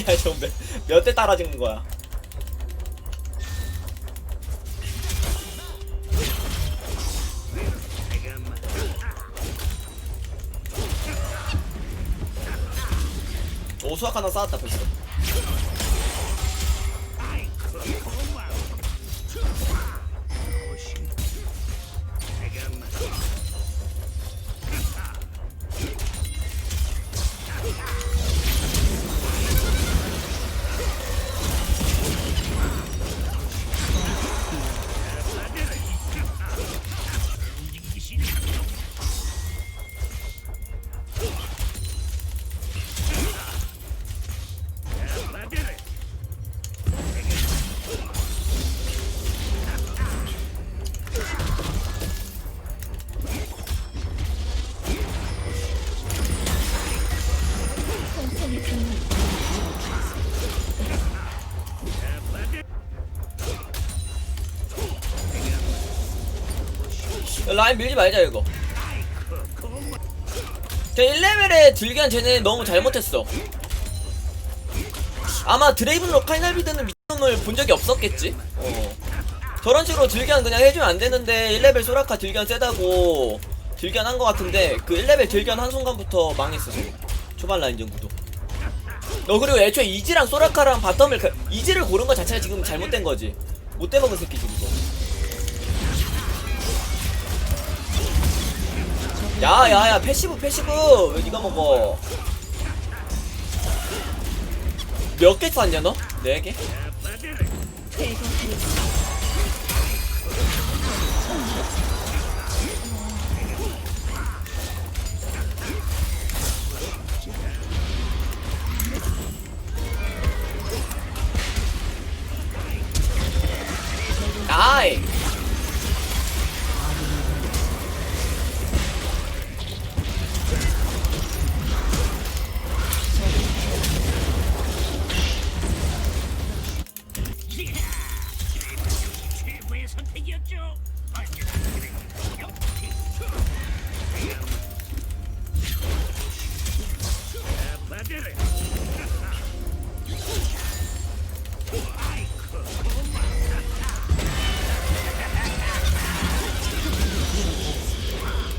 야, 저몇대 따라 찍는 거야? 오, 수학 하나 쌓았다, 벌써. 라인 밀지 말자, 이거. 제 1레벨에 들기한 쟤네 너무 잘못했어. 아마 드레이븐로 카이날비드는 미친놈을 본 적이 없었겠지? 어. 저런 식으로 들기한 그냥 해주면 안 되는데 1레벨 소라카 들기한 세다고 들기한 한 것 같은데 그 1레벨 들기한 한 순간부터 망했어 초반 라인 전 구도 너 그리고 애초에 이지랑 소라카랑 바텀을 가- 이지를 고른 것 자체가 지금 잘못된 거지 못 대먹은 새끼지 그거 야야야 패시브 패시브 왜 니가 먹어 몇 개 쐈냐 너? 네 개?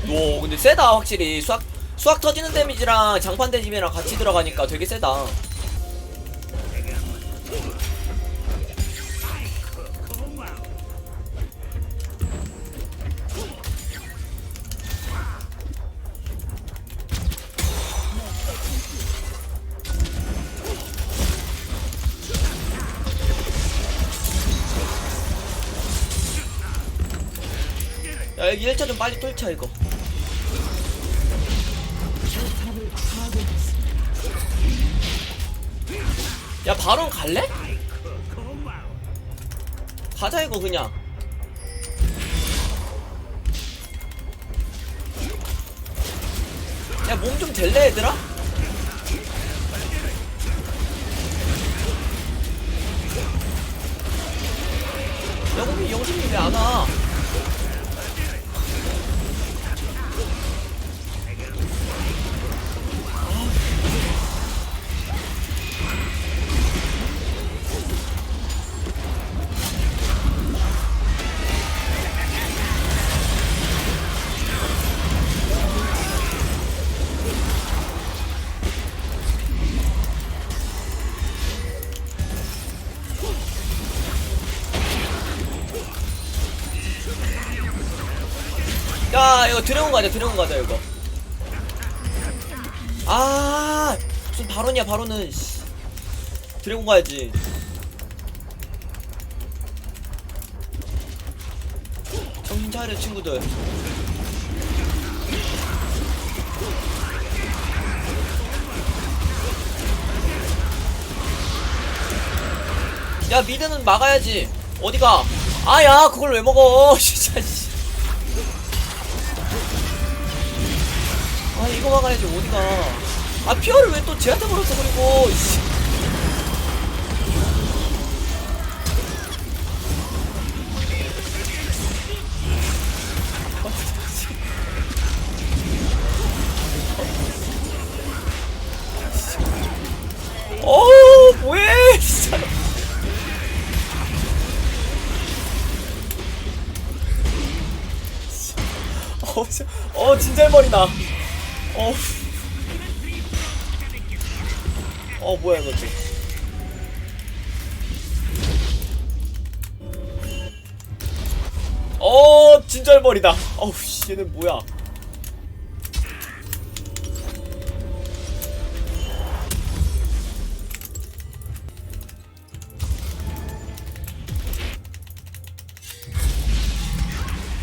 오 근데 세다 확실히. 수학 수학 터지는 데미지랑 장판 데미지랑 같이 들어가니까 되게 세다 야 여기 1차 좀 빨리 뚫자 이거 야 바론 갈래? 가자 이거 그냥 야 몸 좀 될래 얘들아? 영웅이 영진이 왜 안 와? 야 이거 드래곤 가자 드래곤 가자 이거. 아 무슨 바론이야 바론은. 씨. 드래곤 가야지. 정신 차려 친구들. 야 미드는 막아야지. 어디가? 아야 그걸 왜 먹어? 진짜 씨. 어디가 막아야지 어디가? 아 피어를 왜 또 제한테 걸었어 그리고 어 진짜. 어, 머리 나. 어. 어 뭐야 또. 어 진절머리다. 어우 씨 얘는 뭐야?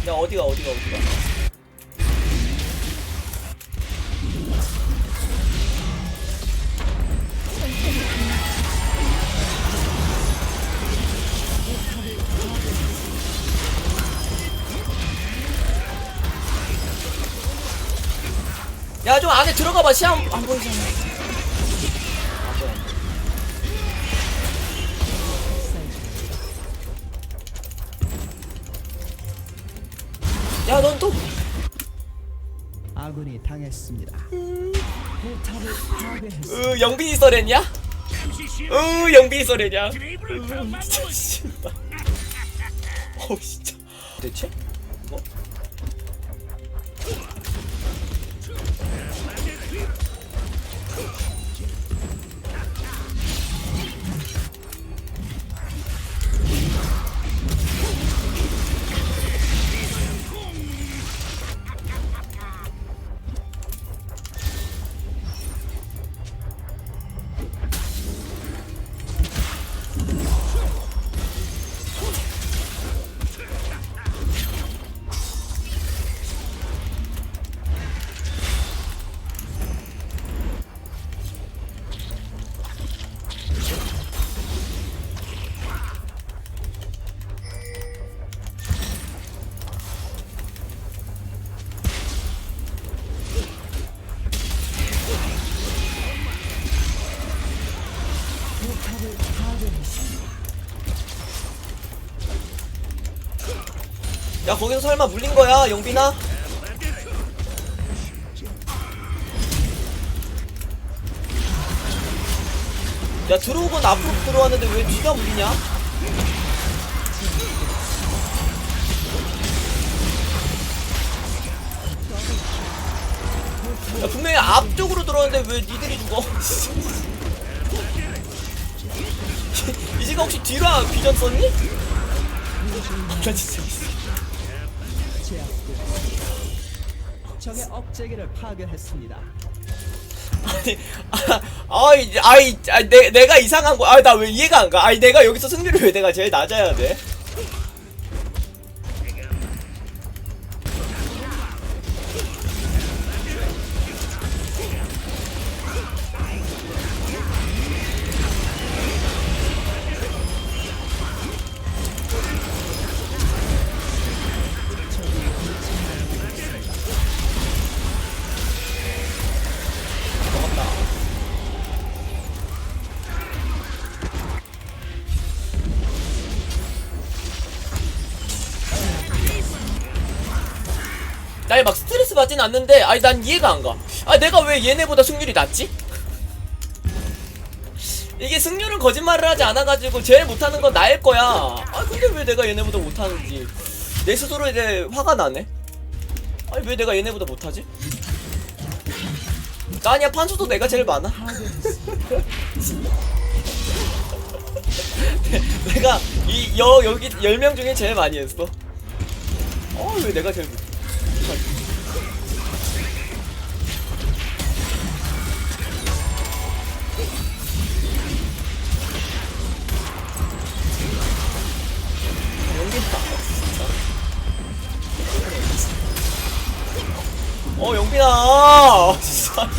야 어디가 어디가 어디가? 야 좀 안에 들어가봐 시험 안 보이잖아. 안 보여. 안 보여. 야, 넌 또, 아군이 당했습니다. 파괴했습니다. 으, 영빈이 쉬어. 으, 영빈이? 드레이브를 그만 진짜. 씨발. 어우, 진짜. 대체? 야, 거기서 설마 물린 거야, 영빈아? 야, 들어오건 앞으로 들어왔는데 왜 뒤가 물리냐? 야, 분명히 앞쪽으로 들어왔는데 왜 니들이 죽어? 이지가 혹시 뒤로 안- 비전 썼니? 아, 나 진짜. 적의 억제기를 파괴했습니다. 아니, 아, 아이, 아이, 아, 내, 내가 이상한 거, 아, 나 왜 이해가 안 가? 아니, 내가 여기서 승률이 왜 내가 제일 낮아야 돼? 나이 막 스트레스 받진 않는데, 아니, 난 이해가 안 가. 아, 내가 왜 얘네보다 승률이 낮지? 이게 승률은 거짓말을 하지 않아가지고 제일 못하는 건 나일 거야. 아, 근데 왜 내가 얘네보다 못하는지. 내 스스로 이제 화가 나네. 아니, 왜 내가 얘네보다 못하지? 나 아니야, 판수도 내가 제일 많아. 내가 이 여 여기 10명 중에 제일 많이 했어. 어, 왜 내가 제일 못영 어, 영빈아, 진짜.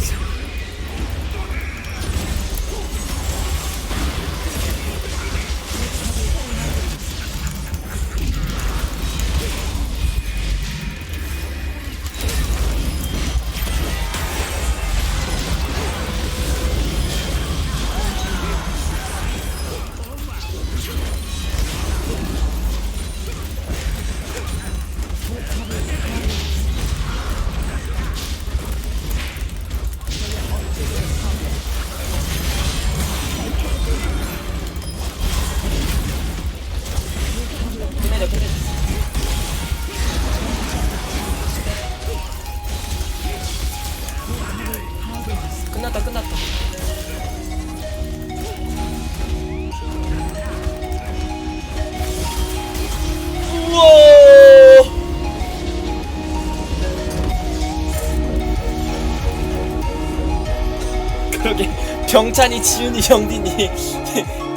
그러게 병찬이, 지훈이, 영딘이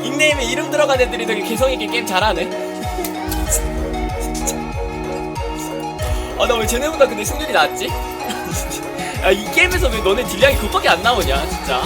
닉네임에 이름 들어간 애들이 되게 개성있게 게임 잘하네 아나 왜 쟤네보다 근데 승률이 낫지? 야 이 게임에서 왜 너네 딜량이 그밖에 안 나오냐 진짜